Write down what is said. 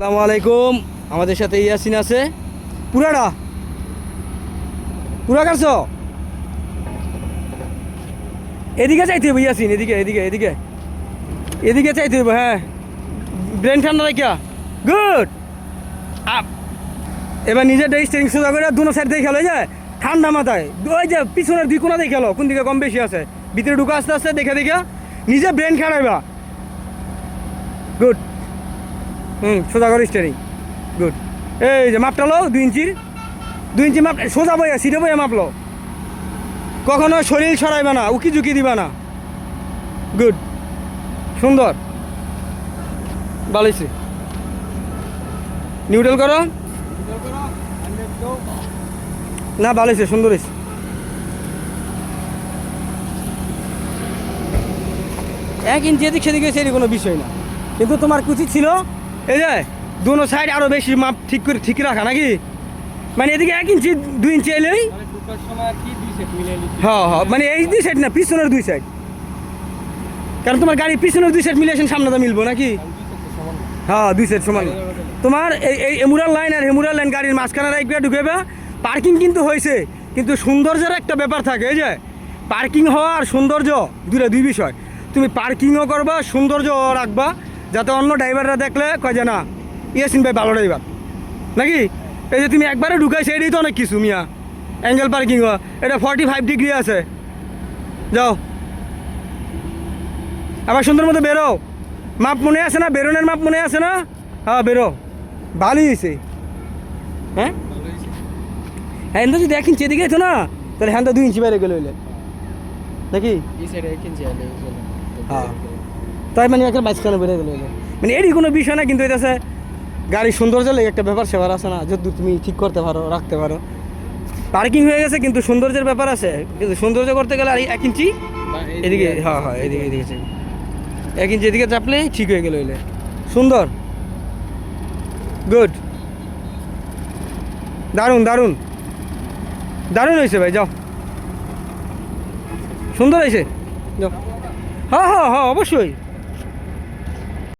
আসসালামু আলাইকুম। আমাদের সাথে ইয়াসিন আছে। পুরাটা পুরা কাটছ? এদিকে চাইতে হবে ইয়াসিন, এদিকে এদিকে এদিকে। এদিকে চাইতে হবে হ্যাঁ। ব্রেন ঠান্ডা রাখিয়া। গুড! আপ। এবার নিজের ডে স্টেরিং সোজা করে দুনো সাইড দিয়ে খেলো যায় ঠান্ডা মাথায়। ওই যে পিছনের দুই কোনা দিয়ে খেলো, কোন দিকে কম বেশি আছে। ভিতরে ঢুকা আস্তে আস্তে, দেখে দেখে। নিজে ব্রেন খারাইবা গুড। হুম, সোজা করে স্টেরিং গুড এই যে মাপটা লো দুই ইঞ্চির। দুই ইঞ্চি মাপ, সোজা বইয়া সিটে বইয়া মাপলো কখনো শরীর সরাইবে না, উকি ঝুঁকি দিবা না। গুড সুন্দর। ভালোইছে নিউট্রাল করো। না হয়েছে সুন্দর হয়েছে এক ইঞ্চি এদিক সেদিকে সেটি কোনো বিষয় না। কিন্তু তোমার কুচি ছিল এই যে দুনো সাইড আরও বেশি মাপ ঠিক করে ঠিক রাখা নাকি? মানে এদিকে এক ইঞ্চি দুই ইঞ্চি এলেই হ্যাঁ হ্যাঁ মানে এই দুই সাইড না পিছনের দুই সাইড কারণ তোমার গাড়ি পিছনের দুই সাইড মিলেছেন সামনেটা মিলবো নাকি? হ্যাঁ দুই সাইড সমান তোমার এই এই এমুরাল লাইন আর হেমুরাল লাইন গাড়ির মাঝখানে রাখবে ঢুকেবে পার্কিং কিন্তু হয়েছে কিন্তু সৌন্দর্যের একটা ব্যাপার থাকে এই যে পার্কিং হওয়া আর সৌন্দর্য দুটা দুই বিষয়। তুমি পার্কিংও করবা সৌন্দর্যও রাখবা যাতে অন্য ড্রাইভাররা দেখলে কয় যে না ইয়াসিন ভাই ভালো ড্রাইভার। নাকি? এই যে তুমি একবারে ঢুকাইছে এটাই তো অনেক কিছু মিয়া। অ্যাঙ্গেল পার্কিং এটা ফর্টি ফাইভ ডিগ্রি আছে। যাও। আবার সুন্দর মতো বেরো। মাপ মনে আছে না? বেরোনের মাপ মনে আছে না? হ্যাঁ বেরো। ভালোই হয়েছে। হ্যাঁ? হ্যাঁ যদি এক ইঞ্চি এদিকে যেত না তাহলে হ্যান্ডটা দুই ইঞ্চি বাইরে গেলে হইলে। নাকি? হ্যাঁ। তাই মানে একটা বাইশখানে বেড়ে গেলে মানে এরই কোনো বিষয় না কিন্তু এটা গাড়ির সৌন্দর্য লেগে একটা ব্যাপার সেবার আছে না যদি তুমি ঠিক করতে পারো রাখতে পারো। পার্কিং হয়ে গেছে কিন্তু সৌন্দর্যের ব্যাপার আছে। কিন্তু সৌন্দর্য করতে গেলে আর এক ইঞ্চি এদিকে হ্যাঁ হ্যাঁ এদিকে এদিকে এক ইঞ্চি এদিকে চাপলেই ঠিক হয়ে গেল হইলে সুন্দর। গুড দারুণ দারুণ। দারুণ হয়েছে ভাই যাও। সুন্দর হয়েছে। যাও। হ্যাঁ হ্যাঁ হ্যাঁ অবশ্যই।